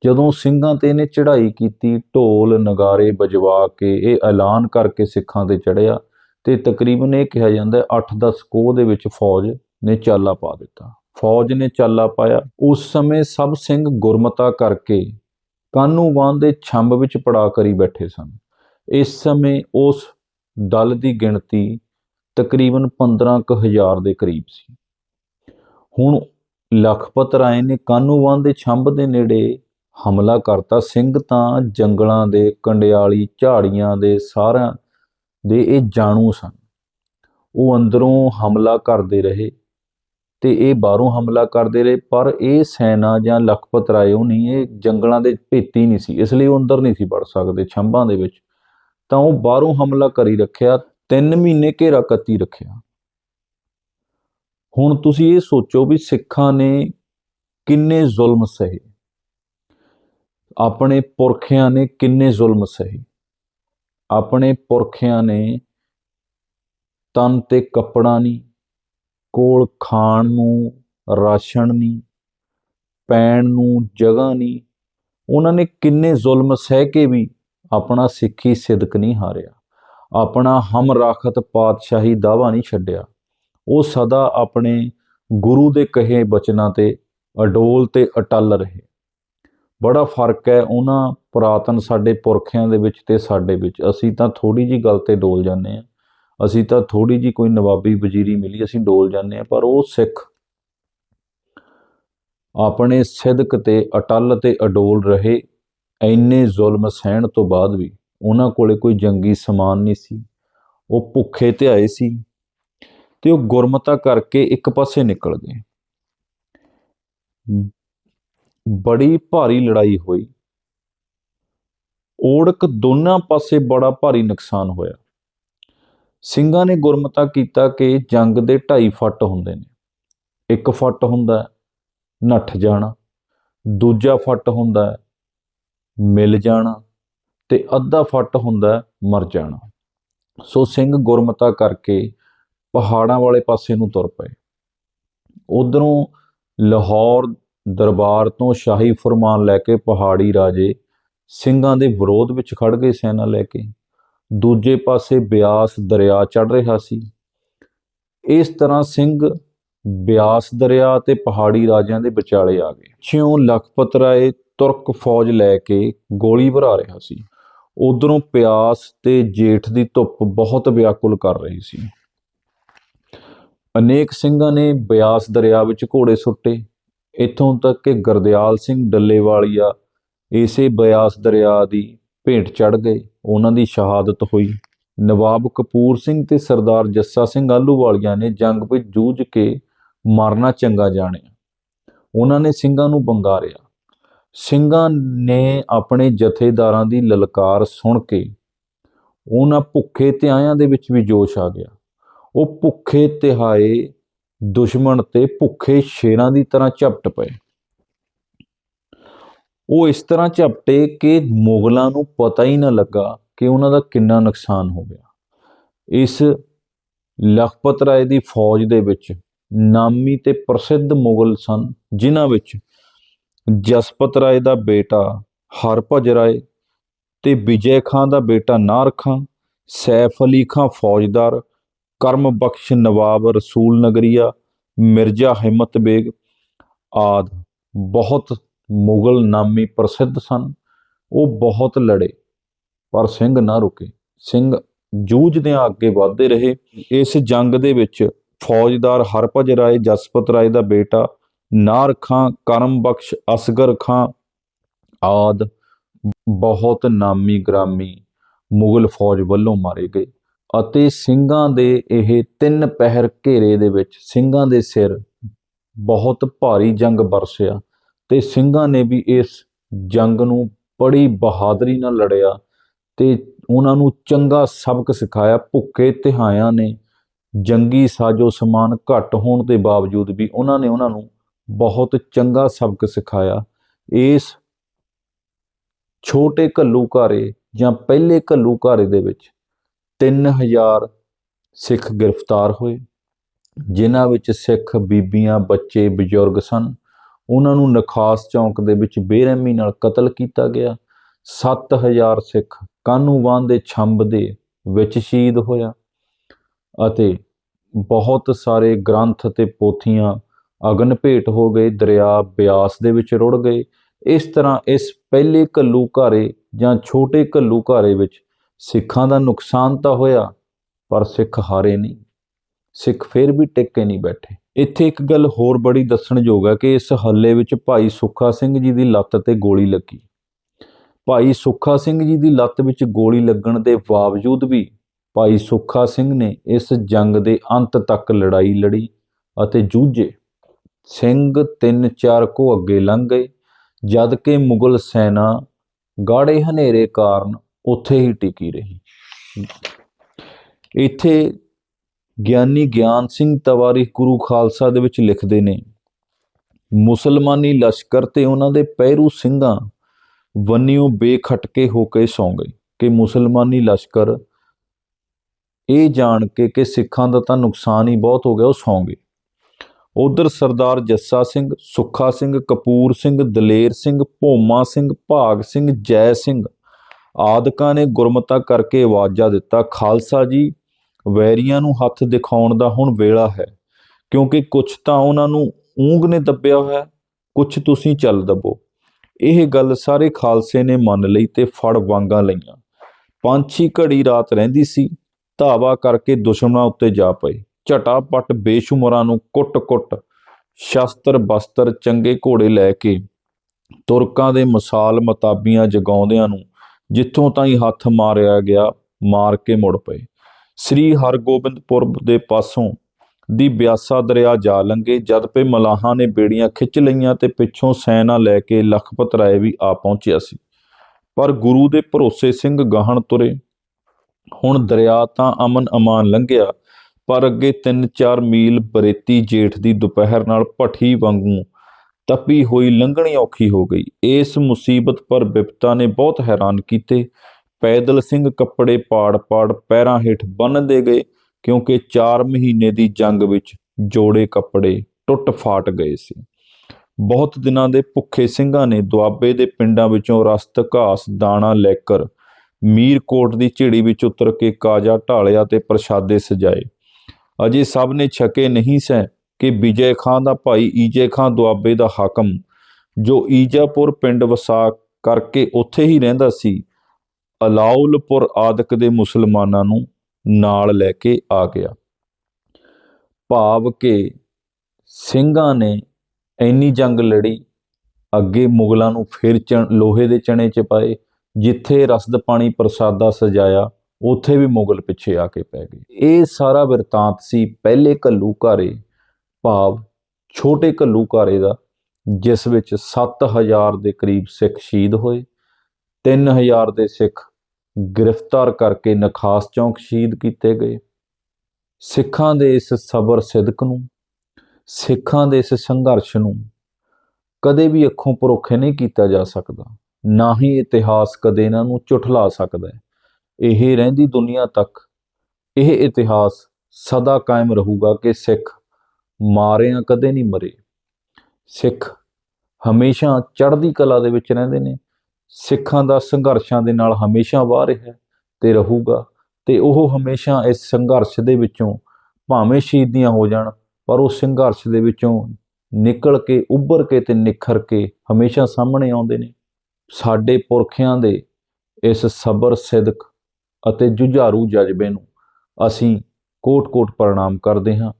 ਜਦੋਂ ਸਿੰਘਾਂ ਤੇ ਇਹਨੇ ਚੜ੍ਹਾਈ ਕੀਤੀ, ਢੋਲ ਨਗਾਰੇ ਵਜਵਾ ਕੇ ਇਹ ਐਲਾਨ ਕਰਕੇ ਸਿੱਖਾਂ ਤੇ ਚੜਿਆ ਤੇ ਤਕਰੀਬਨ ਇਹ ਕਿਹਾ ਜਾਂਦਾ 8-10 ਕੋਹ ਦੇ ਵਿੱਚ ਫੌਜ ਨੇ ਚਾਲਾ ਪਾ ਦਿੱਤਾ। ਫੌਜ ਨੇ ਚਾਲਾ ਪਾਇਆ। ਉਸ ਸਮੇਂ ਸਭ ਸਿੰਘ ਗੁਰਮਤਾ ਕਰਕੇ ਕਾਨੂੰਵਾਨ ਦੇ ਛੰਬ ਵਿੱਚ ਪੜਾ ਕਰੀ ਬੈਠੇ ਸਨ। ਇਸ ਸਮੇਂ ਉਸ ਦਲ ਦੀ ਗਿਣਤੀ ਤਕਰੀਬਨ 15000 ਦੇ ਕਰੀਬ ਸੀ। ਹੁਣ ਲਖਪਤ ਰਾਏ ਨੇ ਕਾਨੂੰਵਾਨ ਦੇ ਛੰਬ ਦੇ ਨੇੜੇ ਹਮਲਾ ਕਰਤਾ। ਸਿੰਘ ਤਾਂ ਜੰਗਲਾਂ ਦੇ, ਕੰਡਿਆਲੀ ਝਾੜੀਆਂ ਦੇ ਸਾਰਿਆਂ ਦੇ ਇਹ ਜਾਣੂ ਸਨ। ਉਹ ਅੰਦਰੋਂ ਹਮਲਾ ਕਰਦੇ ਰਹੇ। ਤੇ ਇਹ ਬਾਹਰੋਂ ਹਮਲਾ ਕਰਦੇ ਰਹੇ, ਪਰ ਇਹ ਸੈਨਾ ਜਾਂ ਲਖਪਤ ਰਾਏ ਉਹ ਨਹੀਂ, ਇਹ ਜੰਗਲਾਂ ਦੇ ਭੇਤੀ ਨਹੀਂ ਸੀ, ਇਸ ਲਈ ਉਹ ਅੰਦਰ ਨਹੀਂ ਸੀ ਵੜ ਸਕਦੇ ਛੰਭਾਂ ਦੇ ਵਿੱਚ। ਤਾਂ ਉਹ ਬਾਹਰੋਂ ਹਮਲਾ ਕਰੀ ਰੱਖਿਆ 3 ਮਹੀਨੇ ਘੇਰਾ ਕੱਤੀ ਰੱਖਿਆ। ਹੁਣ ਤੁਸੀਂ ਇਹ ਸੋਚੋ ਵੀ ਸਿੱਖਾਂ ਨੇ ਕਿੰਨੇ ਜ਼ੁਲਮ ਸਹੇ। ਆਪਣੇ ਪੁਰਖਿਆਂ ਨੇ ਕਿੰਨੇ ਜ਼ੁਲਮ ਸਹੇ। ਆਪਣੇ ਪੁਰਖਿਆਂ ਨੇ ਤਨ ਤੇ ਕੱਪੜਾ ਨਹੀਂ ਕੋਲ ਖਾਣ ਨੂੰ ਰਾਸ਼ਨ ਨਹੀਂ ਪੈਣ ਨੂੰ ਜਗ੍ਹਾ ਨਹੀਂ ਉਹਨਾਂ ਨੇ ਕਿੰਨੇ ਜ਼ੁਲਮ ਸਹਿ ਕੇ ਵੀ ਆਪਣਾ ਸਿੱਖੀ ਸਿਦਕ ਨਹੀਂ ਹਾਰਿਆ। ਆਪਣਾ ਹਮ ਰਾਖਤ ਪਾਤਸ਼ਾਹੀ ਦਾਵਾ ਨਹੀਂ ਛੱਡਿਆ। ਉਹ ਸਦਾ ਆਪਣੇ ਗੁਰੂ ਦੇ ਕਹੇ ਬਚਨਾਂ ਤੇ, ਅਡੋਲ ਤੇ ਅਟਲ ਰਹੇ। ਬੜਾ ਫ਼ਰਕ ਹੈ ਉਹਨਾਂ ਪੁਰਾਤਨ ਸਾਡੇ ਪੁਰਖਿਆਂ ਦੇ ਵਿੱਚ ਤੇ ਸਾਡੇ ਵਿੱਚ। ਅਸੀਂ ਤਾਂ ਥੋੜੀ ਜੀ ਗੱਲ ਤੇ ਡੋਲ ਜਾਂਦੇ ਆ ਅਸੀਂ ਤਾਂ ਥੋੜੀ ਜੀ ਕੋਈ ਨਵਾਬੀ ਵਜ਼ੀਰੀ ਮਿਲੀ, ਅਸੀਂ ਡੋਲ ਜਾਂਦੇ ਆ ਪਰ ਉਹ ਸਿੱਖ ਆਪਣੇ ਸਿਦਕ ਤੇ ਅਟਲ ਤੇ ਅਡੋਲ ਰਹੇ, ਇੰਨੇ ਜ਼ੁਲਮ ਸਹਿਣ ਤੋਂ ਬਾਅਦ ਵੀ ਉਹਨਾਂ ਕੋਲੇ ਕੋਈ ਜੰਗੀ ਸਮਾਨ ਨਹੀਂ ਸੀ, ਉਹ ਭੁੱਖੇ ਤੇ ਆਏ ਸੀ ਤੇ ਉਹ ਗੁਰਮਤਾ ਕਰਕੇ ਇੱਕ ਪਾਸੇ ਨਿਕਲ ਗਏ। ਬੜੀ ਭਾਰੀ ਲੜਾਈ ਹੋਈ। ਓੜਕ ਦੋਨਾਂ ਪਾਸੇ ਬੜਾ ਭਾਰੀ ਨੁਕਸਾਨ ਹੋਇਆ। ਸਿੰਘਾਂ ਨੇ ਗੁਰਮਤਾ ਕੀਤਾ ਕਿ ਜੰਗ ਦੇ ਢਾਈ ਫੱਟ ਹੁੰਦੇ ਨੇ। ਇੱਕ ਫੱਟ ਹੁੰਦਾ ਨੱਠ ਜਾਣਾ। ਦੂਜਾ ਫੱਟ ਹੁੰਦਾ ਮਿਲ ਜਾਣਾ। ਤੇ ਅੱਧਾ ਫੱਟ ਹੁੰਦਾ ਮਰ ਜਾਣਾ। ਸੋ ਸਿੰਘ ਗੁਰਮਤਾ ਕਰਕੇ ਪਹਾੜਾਂ ਵਾਲੇ ਪਾਸੇ ਨੂੰ ਤੁਰ ਪਏ। ਉਧਰੋਂ ਲਾਹੌਰ ਦਰਬਾਰ ਤੋਂ ਸ਼ਾਹੀ ਫਰਮਾਨ ਲੈ ਕੇ ਪਹਾੜੀ ਰਾਜੇ ਸਿੰਘਾਂ ਦੇ ਵਿਰੋਧ ਵਿੱਚ ਖੜ ਗਏ ਸੈਨਾ ਲੈ ਕੇ। ਦੂਜੇ ਪਾਸੇ ਬਿਆਸ ਦਰਿਆ ਚੜ ਰਿਹਾ ਸੀ। ਇਸ ਤਰ੍ਹਾਂ ਸਿੰਘ ਬਿਆਸ ਦਰਿਆ ਤੇ ਪਹਾੜੀ ਰਾਜਿਆਂ ਦੇ ਵਿਚਾਲੇ ਆ ਗਏ। ਛਿਉ ਲਖਪਤ ਰਾਏ ਤੁਰਕ ਫੌਜ ਲੈ ਕੇ ਗੋਲੀ ਭਰਾ ਰਿਹਾ ਸੀ। ਉਧਰੋਂ ਪਿਆਸ ਤੇ ਜੇਠ ਦੀ ਧੁੱਪ ਬਹੁਤ ਵਿਆਕੁਲ ਕਰ ਰਹੀ ਸੀ। ਅਨੇਕ ਸਿੰਘਾਂ ਨੇ ਬਿਆਸ ਦਰਿਆ ਵਿੱਚ ਘੋੜੇ ਸੁੱਟੇ। ਇੱਥੋਂ ਤੱਕ ਕਿ ਗੁਰਦਿਆਲ ਸਿੰਘ ਡੱਲੇਵਾਲੀਆ ਇਸੇ ਬਿਆਸ ਦਰਿਆ ਦੀ ਭੇਂਟ ਚੜ ਗਏ। ਉਹਨਾਂ ਦੀ ਸ਼ਹਾਦਤ ਹੋਈ। ਨਵਾਬ ਕਪੂਰ ਸਿੰਘ ਤੇ ਸਰਦਾਰ ਜੱਸਾ ਸਿੰਘ ਆਹਲੂਵਾਲੀਆ ਨੇ ਜੰਗ ਵਿੱਚ ਜੂਝ ਕੇ ਮਾਰਨਾ ਚੰਗਾ ਜਾਣਿਆ। ਉਹਨਾਂ ਨੇ ਸਿੰਘਾਂ ਨੂੰ ਬੰਗਾਰਿਆ। ਸਿੰਘਾਂ ਨੇ ਆਪਣੇ ਜਥੇਦਾਰਾਂ ਦੀ ਲਲਕਾਰ ਸੁਣ ਕੇ ਉਹਨਾਂ ਭੁੱਖੇ ਧਿਆਇਆਂ ਦੇ ਵਿੱਚ ਵੀ ਜੋਸ਼ ਆ ਗਿਆ। ਉਹ ਭੁੱਖੇ ਤਿਹਾਏ ਦੁਸ਼ਮਣ ਤੇ ਭੁੱਖੇ ਸ਼ੇਰਾਂ ਦੀ ਤਰ੍ਹਾਂ ਝਪਟ ਪਏ। ਉਹ ਇਸ ਤਰ੍ਹਾਂ ਝਪਟੇ ਕਿ ਮੁਗਲਾਂ ਨੂੰ ਪਤਾ ਹੀ ਨਾ ਲੱਗਾ ਕਿ ਉਹਨਾਂ ਦਾ ਕਿੰਨਾ ਨੁਕਸਾਨ ਹੋ ਗਿਆ। ਇਸ ਲਖਪਤ ਰਾਏ ਦੀ ਫੌਜ ਦੇ ਵਿੱਚ ਨਾਮੀ ਤੇ ਪ੍ਰਸਿੱਧ ਮੁਗਲ ਸਨ, ਜਿਨ੍ਹਾਂ ਵਿੱਚ ਜਸਪਤ ਰਾਏ ਦਾ ਬੇਟਾ ਹਰਭਜ ਰਾਏ ਤੇ ਵਿਜੇ ਖਾਂ ਦਾ ਬੇਟਾ ਨਾਰ ਖਾਂ, ਸੈਫ ਅਲੀ ਖਾਂ ਫੌਜਦਾਰ ਕਰਮ ਬਖਸ਼ ਨਵਾਬ ਰਸੂਲ ਨਗਰੀਆ, ਮਿਰਜ਼ਾ ਹਿੰਮਤ ਬੇਗ ਆਦ। ਬਹੁਤ ਮੁਗਲ ਨਾਮੀ ਪ੍ਰਸਿੱਧ ਸਨ। ਉਹ ਬਹੁਤ ਲੜੇ, ਪਰ ਸਿੰਘ ਨਾ ਰੁਕੇ। ਸਿੰਘ ਜੂਝਦਿਆਂ ਅੱਗੇ ਵਧਦੇ ਰਹੇ। ਇਸ ਜੰਗ ਦੇ ਵਿੱਚ ਫੌਜਦਾਰ ਹਰਭਜ ਰਾਏ, ਜਸਪਤ ਰਾਏ ਦਾ ਬੇਟਾ, ਨਾਰ ਖਾਂ, ਕਰਮ ਬਖਸ਼, ਅਸਗਰ ਖਾਂ ਆਦ ਬਹੁਤ ਨਾਮੀ ਗ੍ਰਾਮੀ ਮੁਗਲ ਫੌਜ ਵੱਲੋਂ ਮਾਰੇ ਗਏ ਅਤੇ ਸਿੰਘਾਂ ਦੇ ਇਹ ਤਿੰਨ ਪਹਿਰ ਘੇਰੇ ਦੇ ਵਿੱਚ ਸਿੰਘਾਂ ਦੇ ਸਿਰ ਬਹੁਤ ਭਾਰੀ ਜੰਗ ਬਰਸਿਆ। ਤੇ ਸਿੰਘਾਂ ਨੇ ਵੀ ਇਸ ਜੰਗ ਨੂੰ ਬੜੀ ਬਹਾਦਰੀ ਨਾਲ ਲੜਿਆ ਤੇ ਉਹਨਾਂ ਨੂੰ ਚੰਗਾ ਸਬਕ ਸਿਖਾਇਆ, ਭੁੱਖੇ ਤਿਹਾਇਆਂ ਨੇ ਜੰਗੀ ਸਾਜੋ ਸਮਾਨ ਘੱਟ ਹੋਣ ਦੇ ਬਾਵਜੂਦ ਵੀ ਉਹਨਾਂ ਨੇ ਉਹਨਾਂ ਨੂੰ ਬਹੁਤ ਚੰਗਾ ਸਬਕ ਸਿਖਾਇਆ। ਇਸ ਛੋਟੇ ਘੱਲੂਘਾਰੇ ਜਾਂ ਪਹਿਲੇ ਘੱਲੂਘਾਰੇ ਦੇ ਵਿੱਚ 3000 ਸਿੱਖ ਗ੍ਰਿਫਤਾਰ ਹੋਏ, ਜਿਨ੍ਹਾਂ ਵਿੱਚ ਸਿੱਖ ਬੀਬੀਆਂ, ਬੱਚੇ, ਬਜ਼ੁਰਗ ਸਨ। ਉਹਨਾਂ ਨੂੰ ਨਖਾਸ ਚੌਂਕ ਦੇ ਵਿੱਚ ਬੇਰਹਿਮੀ ਨਾਲ ਕਤਲ ਕੀਤਾ ਗਿਆ। 7000 ਸਿੱਖ ਕਾਨੂੰਵਾਨ ਦੇ ਛੰਬ ਦੇ ਵਿੱਚ ਸ਼ਹੀਦ ਹੋਇਆ ਅਤੇ ਬਹੁਤ ਸਾਰੇ ਗ੍ਰੰਥ ਤੇ ਪੋਥੀਆਂ ਅਗਨ ਭੇਟ ਹੋ ਗਏ, ਦਰਿਆ ਬਿਆਸ ਦੇ ਵਿੱਚ ਰੁੜ ਗਏ। ਇਸ ਤਰ੍ਹਾਂ ਇਸ ਪਹਿਲੇ ਘੱਲੂ ਘਾਰੇ ਜਾਂ ਛੋਟੇ ਘੱਲੂ ਘਾਰੇ ਵਿੱਚ ਸਿੱਖਾਂ ਦਾ ਨੁਕਸਾਨ ਤਾਂ ਹੋਇਆ, ਪਰ ਸਿੱਖ ਹਾਰੇ ਨਹੀਂ। ਸਿੱਖ ਫਿਰ ਵੀ ਟਿਕ ਕੇ ਨਹੀਂ ਬੈਠੇ। ਇੱਥੇ ਇੱਕ ਗੱਲ ਹੋਰ ਬੜੀ ਦੱਸਣਯੋਗ ਹੈ ਕਿ ਇਸ ਹੱਲੇ ਵਿੱਚ ਭਾਈ ਸੁੱਖਾ ਸਿੰਘ ਜੀ ਦੀ ਲੱਤ ਤੇ ਗੋਲੀ ਲੱਗੀ। ਭਾਈ ਸੁੱਖਾ ਸਿੰਘ ਜੀ ਦੀ ਲੱਤ ਵਿੱਚ ਗੋਲੀ ਲੱਗਣ ਦੇ ਬਾਵਜੂਦ ਵੀ ਭਾਈ ਸੁੱਖਾ ਸਿੰਘ ਨੇ ਇਸ ਜੰਗ ਦੇ ਅੰਤ ਤੱਕ ਲੜਾਈ ਲੜੀ ਅਤੇ ਜੂਝੇ। ਸਿੰਘ ਤਿੰਨ ਚਾਰ ਕੋ ਅੱਗੇ ਲੰਘ ਗਏ, ਜਦ ਕਿ ਮੁਗਲ ਸੈਨਾ ਗਾੜੇ ਹਨੇਰੇ ਕਾਰਨ ਉੱਥੇ ਹੀ ਟਿਕੀ ਰਹੀ। ਇੱਥੇ ਗਿਆਨੀ ਗਿਆਨ ਸਿੰਘ ਤਵਾਰੀਖ ਗੁਰੂ ਖਾਲਸਾ ਦੇ ਵਿੱਚ ਲਿਖਦੇ ਨੇ, ਮੁਸਲਮਾਨੀ ਲਸ਼ਕਰ ਤੇ ਉਹਨਾਂ ਦੇ ਪਹਿਰੂ ਸਿੰਘਾਂ ਵੰਨਿਓ ਬੇਖਟਕੇ ਹੋ ਕੇ ਸੌਂ ਗਏ ਕਿ ਮੁਸਲਮਾਨੀ ਲਸ਼ਕਰ ਇਹ ਜਾਣ ਕੇ ਕਿ ਸਿੱਖਾਂ ਦਾ ਤਾਂ ਨੁਕਸਾਨ ਹੀ ਬਹੁਤ ਹੋ ਗਿਆ, ਉਹ ਸੌਂ ਗਏ। ਉਧਰ ਸਰਦਾਰ ਜੱਸਾ ਸਿੰਘ, ਸੁੱਖਾ ਸਿੰਘ, ਕਪੂਰ ਸਿੰਘ, ਦਲੇਰ ਸਿੰਘ, ਭੋਮਾ ਸਿੰਘ, ਭਾਗ ਸਿੰਘ, ਜੈ ਸਿੰਘ ਆਦਿਕਾਂ ਨੇ ਗੁਰਮਤਾ ਕਰਕੇ ਆਵਾਜ਼ਾ ਦਿੱਤਾ, ਖਾਲਸਾ ਜੀ ਵੈਰੀਆਂ ਨੂੰ ਹੱਥ ਦਿਖਾਉਣ ਦਾ ਹੁਣ ਵੇਲਾ ਹੈ, ਕਿਉਂਕਿ ਕੁਝ ਤਾਂ ਉਹਨਾਂ ਨੂੰ ਊਂਗ ਨੇ ਦੱਬਿਆ ਹੋਇਆ ਕੁਝ ਤੁਸੀਂ ਚੱਲ ਦੱਬੋ। ਇਹ ਗੱਲ ਸਾਰੇ ਖਾਲਸੇ ਨੇ ਮੰਨ ਲਈ ਤੇ ਫੜ ਵਾਂਗਾ ਲਈਆਂ। ਪੰਛੀ ਘੜੀ ਰਾਤ ਰਹਿੰਦੀ ਸੀ, ਧਾਵਾ ਕਰਕੇ ਦੁਸ਼ਮਣਾਂ ਉੱਤੇ ਜਾ ਪਏ। ਝਟਾਪਟ ਬੇਸ਼ੁਮਾਰਾਂ ਨੂੰ ਕੁੱਟ-ਕੁੱਟ ਸ਼ਸਤਰ ਬਸਤਰ ਚੰਗੇ ਘੋੜੇ ਲੈ ਕੇ ਤੁਰਕਾਂ ਦੇ ਮਿਸਾਲ ਮਤਾਬੀਆਂ ਜਗਾਉਂਦਿਆਂ ਨੂੰ ਜਿੱਥੋਂ ਤਾਈਂ ਹੱਥ ਮਾਰਿਆ ਗਿਆ, ਮਾਰ ਕੇ ਮੁੜ ਪਏ। ਸ੍ਰੀ ਹਰਗੋਬਿੰਦਪੁਰਬ ਦੇ ਪਾਸੋਂ ਦੀ ਬਿਆਸਾ ਦਰਿਆ ਜਾ ਲੰਗੇ ਜਦ ਪੇ ਮਲਾਹਾਂ ਨੇ ਬੇੜੀਆਂ ਖਿੱਚ ਲਈਆਂ ਤੇ ਪਿੱਛੋਂ ਸੈਨਾ ਲੈ ਕੇ ਲਖਪਤ ਰਾਏ ਵੀ ਆ ਪਹੁੰਚਿਆ ਸੀ। ਪਰ ਗੁਰੂ ਦੇ ਭਰੋਸੇ ਸਿੰਘ ਗਾਹਣ ਤੁਰੇ। ਹੁਣ ਦਰਿਆ ਤਾਂ ਅਮਨ ਅਮਾਨ ਲੰਘਿਆ, ਪਰ ਅੱਗੇ 3-4 ਮੀਲ ਬਰੇਤੀ ਜੇਠ ਦੀ ਦੁਪਹਿਰ ਨਾਲ ਭਠੀ ਵਾਂਗੂ ਤਪੀ ਹੋਈ ਲੰਘਣੀ ਔਖੀ ਹੋ ਗਈ। ਇਸ ਮੁਸੀਬਤ ਪਰ ਬਿਪਤਾ ਨੇ ਬਹੁਤ ਹੈਰਾਨ ਕੀਤੇ। ਪੈਦਲ ਸਿੰਘ ਕੱਪੜੇ ਪਾੜ-ਪਾੜ ਪੈਰਾਂ ਹੇਠ ਬੰਨ੍ਹਦੇ ਗਏ, ਕਿਉਂਕਿ 4 ਮਹੀਨੇ ਦੀ ਜੰਗ ਵਿੱਚ ਜੋੜੇ ਕੱਪੜੇ ਟੁੱਟ ਫਾਟ ਗਏ ਸੀ। ਬਹੁਤ ਦਿਨਾਂ ਦੇ ਭੁੱਖੇ ਸਿੰਘਾਂ ਨੇ ਦੁਆਬੇ ਦੇ ਪਿੰਡਾਂ ਵਿੱਚੋਂ ਰਸਤ, ਘਾਸ, ਦਾਣਾ, ਲੈਕਰ, ਮੀਰਕੋਟ ਦੀ ਝਿੜੀ ਵਿੱਚ ਉਤਰ ਕੇ ਕਾਜਾ ਢਾਲਿਆ ਤੇ ਪ੍ਰਸ਼ਾਦੇ ਸਜਾਏ। ਅਜੇ ਸਭ ਨੇ ਛਕੇ ਨਹੀਂ ਸੈ ਕਿ ਵਿਜੇ ਖਾਂ ਦਾ ਭਾਈ ਈਜੇ ਖਾਂ ਦੁਆਬੇ ਦਾ ਹਾਕਮ, ਜੋ ਈਜਾਪੁਰ ਪਿੰਡ ਵਸਾ ਕਰਕੇ ਉੱਥੇ ਹੀ ਰਹਿੰਦਾ ਸੀ ਅਲਾਉਲਪੁਰ ਆਦਿਕ ਦੇ ਮੁਸਲਮਾਨਾਂ ਨੂੰ ਨਾਲ ਲੈ ਕੇ ਆ ਗਿਆ। ਭਾਵ ਕਿ ਸਿੰਘਾਂ ਨੇ ਇੰਨੀ ਜੰਗ ਲੜੀ, ਅੱਗੇ ਮੁਗਲਾਂ ਨੂੰ ਫਿਰ ਚ ਲੋਹੇ ਦੇ ਚਣੇ ਚ ਪਾਏ ਜਿੱਥੇ ਰਸਦ ਪਾਣੀ ਪ੍ਰਸਾਦਾ ਸਜਾਇਆ, ਉੱਥੇ ਵੀ ਮੁਗਲ ਪਿੱਛੇ ਆ ਕੇ ਪੈ ਗਏ। ਇਹ ਸਾਰਾ ਵਰਤਾਂਤ ਸੀ ਪਹਿਲੇ ਘੱਲੂ ਘਾਰੇ ਭਾਵ ਛੋਟੇ ਘੱਲੂ ਘਾਰੇ ਦਾ, ਜਿਸ ਵਿੱਚ 7000 ਦੇ ਕਰੀਬ ਸਿੱਖ ਸ਼ਹੀਦ ਹੋਏ। 3000 ਦੇ ਸਿੱਖ ਗ੍ਰਿਫਤਾਰ ਕਰਕੇ ਨਖਾਸ ਚੌਂਕ ਸ਼ਹੀਦ ਕੀਤੇ ਗਏ। ਸਿੱਖਾਂ ਦੇ ਇਸ ਸਬਰ ਸਿਦਕ ਨੂੰ, ਸਿੱਖਾਂ ਦੇ ਇਸ ਸੰਘਰਸ਼ ਨੂੰ ਕਦੇ ਵੀ ਅੱਖੋਂ ਪਰੋਖੇ ਨਹੀਂ ਕੀਤਾ ਜਾ ਸਕਦਾ, ਨਾ ਹੀ ਇਤਿਹਾਸ ਕਦੇ ਇਹਨਾਂ ਨੂੰ ਝੁਠਲਾ ਸਕਦਾ ਹੈ। ਇਹ ਰਹਿੰਦੀ ਦੁਨੀਆ ਤੱਕ, ਇਹ ਇਤਿਹਾਸ ਸਦਾ ਕਾਇਮ ਰਹੂਗਾ ਕਿ ਸਿੱਖ ਮਾਰਿਆਂ ਕਦੇ ਨਹੀਂ ਮਰੇ। ਸਿੱਖ ਹਮੇਸ਼ਾ ਚੜ੍ਹਦੀ ਕਲਾ ਦੇ ਵਿੱਚ ਰਹਿੰਦੇ ਨੇ ਸਿੱਖਾਂ ਦਾ ਸੰਘਰਸ਼ਾਂ ਦੇ ਨਾਲ ਹਮੇਸ਼ਾ ਵਾਹ ਰਿਹਾ ਤੇ ਰਹੂਗਾ ਤੇ ਉਹ ਹਮੇਸ਼ਾ ਇਸ ਸੰਘਰਸ਼ ਦੇ ਵਿੱਚੋਂ ਭਾਵੇਂ ਸ਼ਹੀਦੀਆਂ ਹੋ ਜਾਣ, ਪਰ ਉਹ ਸੰਘਰਸ਼ ਦੇ ਵਿੱਚੋਂ ਨਿਕਲ ਕੇ, ਉੱਭਰ ਕੇ ਤੇ ਨਿਖਰ ਕੇ ਹਮੇਸ਼ਾ ਸਾਹਮਣੇ ਆਉਂਦੇ ਨੇ। ਸਾਡੇ ਪੁਰਖਿਆਂ ਦੇ ਇਸ ਸਬਰ ਸਿਦਕ ਅਤੇ ਜੁਝਾਰੂ ਜਜ਼ਬੇ ਨੂੰ ਅਸੀਂ ਕੋਟ-ਕੋਟ ਪ੍ਰਣਾਮ ਕਰਦੇ ਹਾਂ।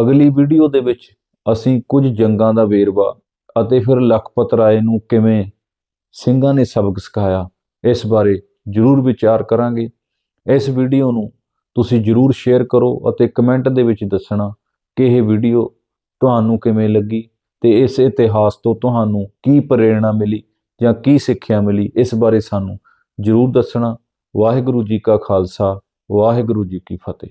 ਅਗਲੀ ਵੀਡੀਓ ਦੇ ਵਿੱਚ ਅਸੀਂ ਕੁਝ ਜੰਗਾਂ ਦਾ ਵੇਰਵਾ ਅਤੇ ਫਿਰ ਲਖਪਤ ਰਾਏ ਨੂੰ ਕਿਵੇਂ ਸਿੰਘਾਂ ਨੇ ਸਬਕ ਸਿਖਾਇਆ। ਇਸ ਬਾਰੇ ਜ਼ਰੂਰ ਵਿਚਾਰ ਕਰਾਂਗੇ। ਇਸ ਵੀਡੀਓ ਨੂੰ ਤੁਸੀਂ ਜ਼ਰੂਰ ਸ਼ੇਅਰ ਕਰੋ ਅਤੇ ਕਮੈਂਟ ਦੇ ਵਿੱਚ ਦੱਸਣਾ ਕਿ ਇਹ ਵੀਡੀਓ ਤੁਹਾਨੂੰ ਕਿਵੇਂ ਲੱਗੀ ਤੇ ਇਸ ਇਤਿਹਾਸ ਤੋਂ ਤੁਹਾਨੂੰ ਕੀ ਪ੍ਰੇਰਣਾ ਮਿਲੀ ਜਾਂ ਕੀ ਸਿੱਖਿਆ ਮਿਲੀ, ਇਸ ਬਾਰੇ ਸਾਨੂੰ ਜ਼ਰੂਰ ਦੱਸਣਾ। ਵਾਹਿਗੁਰੂ ਜੀ ਕਾ ਖਾਲਸਾ, ਵਾਹਿਗੁਰੂ ਜੀ ਕੀ ਫਤਿਹ।